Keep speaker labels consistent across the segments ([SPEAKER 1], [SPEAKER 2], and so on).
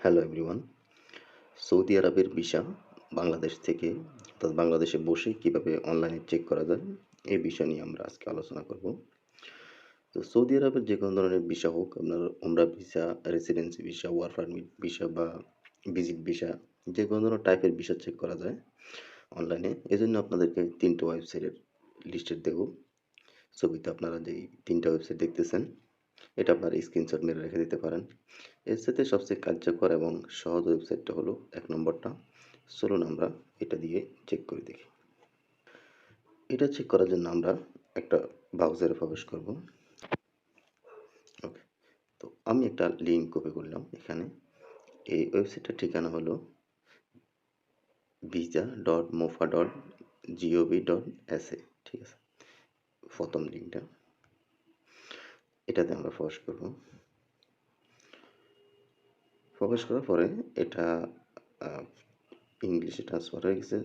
[SPEAKER 1] Hello everyone Saudi আরবের visa Bangladesh থেকে, অর্থাৎ বাংলাদেশে বসে কীভাবে অনলাইনে চেক করা যায়, এই বিষয় নিয়ে আমরা আজকে আলোচনা করব। তো সৌদি আরবের যে কোনো ধরনের ভিসা হোক, আপনার ওমরা visa residency visa work permit visa বা ভিজিট ভিসা যে কোনো ধরনের টাইপের ভিসা চেক করা যায় অনলাইনে এই জন্য আপনাদেরকে তিনটে ওয়েবসাইটের লিস্টেড দেবো। ছবিতে আপনারা যেই তিনটা ওয়েবসাইট দেখতেছেন এটা আপনার স্ক্রিনশট মেরে রেখে দিতে পারেন। এর সাথে সবচেয়ে কার্যকর এবং সহজ ওয়েবসাইটটা হলো এক নম্বরটা। চলুন আমরা এটা দিয়ে চেক করে দেখি। এটা চেক করার জন্য আমরা একটা ব্রাউজারে প্রবেশ করব। ওকে তো আমি একটা লিঙ্ক কপি করলাম এখানে। এই ওয়েবসাইটটার ঠিকানা হলো visa dot MOFA dot gov dot S ঠিক আছে? প্রথম লিঙ্কটা এটাতে আমরা প্রবেশ করব। প্রবেশ করার পরে এটা ইংলিশে ট্রান্সফার হয়ে গেছে,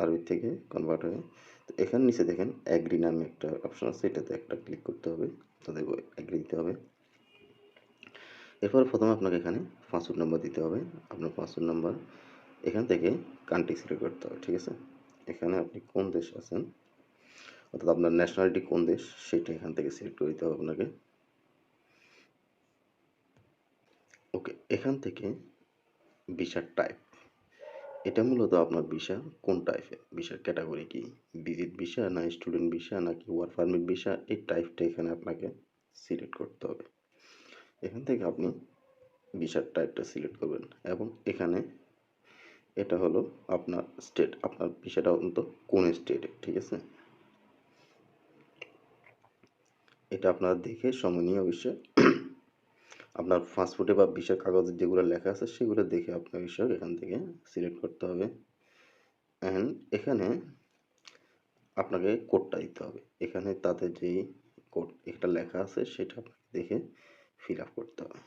[SPEAKER 1] আরবি থেকে কনভার্ট হয়ে। তো এখানে নিচে দেখেন অ্যাগ্রি নামে একটা অপশন আছে, এটাতে একটা ক্লিক করতে হবে। তাদের অ্যাগ্রি দিতে হবে। এরপর প্রথমে আপনাকে এখানে পাসওয়ার্ড নাম্বার দিতে হবে। আপনার পাসওয়ার্ড নাম্বার এখান থেকে কান্ট্রি সিলেক্ট করতে হবে, ঠিক আছে? এখানে আপনি কোন দেশ আছেন? অর্থাৎ আপনার ন্যাশনালিটি কোন দেশ, সেটা এখান থেকে সিলেক্ট করে দিতে হবে আপনাকে। ওকে, এখান থেকে ভিসার টাইপ এটা মূলত আপনার ভিসা কোন টাইপের ভিসার ক্যাটাগরি কি? ভিজিট ভিসা না স্টুডেন্ট ভিসা নাকি ওয়ার্ক পারমিট ভিসা এই টাইপটা এখানে আপনাকে সিলেক্ট করতে হবে। এখান থেকে আপনি ভিসার টাইপটা সিলেক্ট করবেন এবং এখানে এটা হলো আপনার স্টেট আপনার ভিসাটা অন্তত কোন স্টেটে ঠিক আছে? এটা আপনারা দেখে সময় নিয়ে অবশ্যই আপনার পাসপোর্টে বা ভিসার কাগজে যেগুলো লেখা আছে, সেগুলো দেখে আপনার বিষয় এখান থেকে সিলেক্ট করতে হবে। অ্যান্ড এখানে আপনাকে কোডটা দিতে হবে। এখানে তাতে যেই কোড একটা লেখা আছে, সেটা আপনাকে দেখে ফিল আপ করতে হবে।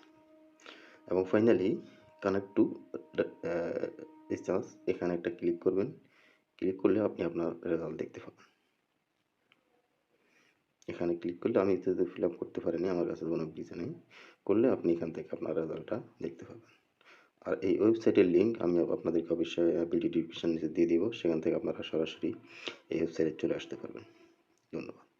[SPEAKER 1] এবং ফাইনালি কানেক্ট টু রিচার্জ এখানে একটা ক্লিক করবেন। ক্লিক করলে আপনি আপনার রেজাল্ট দেখতে পাবেন। এখানে ক্লিক করলে আমি এতে ফিল আপ করতে পারিনি, আমার কাছে কোনো কিছু নেই। করলে আপনি এখান থেকে আপনার রেজাল্টটা দেখতে পাবেন। আর এই ওয়েবসাইটের লিঙ্ক আমি আপনাদেরকে অবশ্যই ভিডিও ডিসক্রিপশন নিচে দিয়ে দিব, সেখান থেকে আপনারা সরাসরি এই ওয়েবসাইটে চলে আসতে পারবেন। ধন্যবাদ।